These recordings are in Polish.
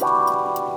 you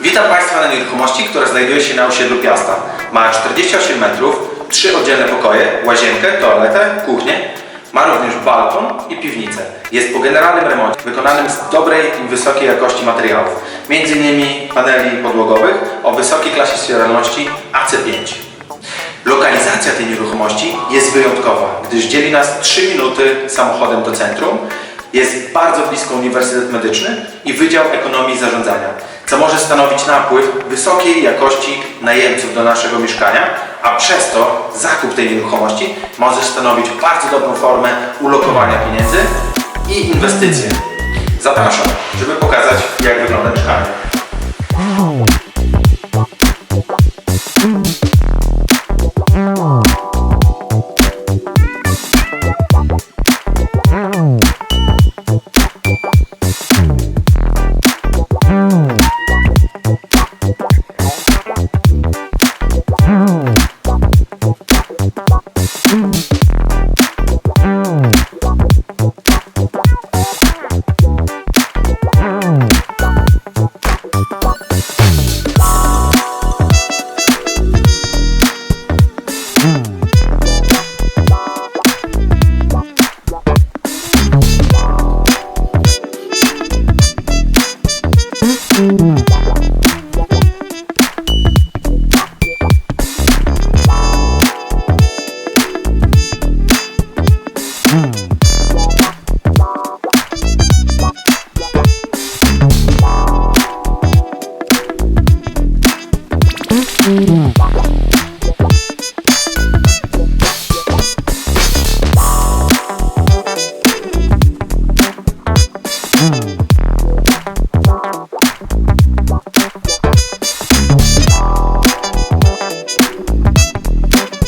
Witam Państwa na nieruchomości, która znajduje się na osiedlu Piasta. Ma 48 metrów, trzy oddzielne pokoje, łazienkę, toaletę, kuchnię. Ma również balkon i piwnicę. Jest po generalnym remoncie, wykonanym z dobrej i wysokiej jakości materiałów. Innymi paneli podłogowych o wysokiej klasie sterylności AC5. Lokalizacja tej nieruchomości jest wyjątkowa, gdyż dzieli nas 3 minuty samochodem do centrum, jest bardzo blisko Uniwersytet Medyczny i Wydział Ekonomii i Zarządzania, co może stanowić napływ wysokiej jakości najemców do naszego mieszkania, a przez to zakup tej nieruchomości może stanowić bardzo dobrą formę ulokowania pieniędzy i inwestycje. Zapraszam, żeby pokazać jak wygląda mieszkanie. Mm-hmm. Mm-hmm.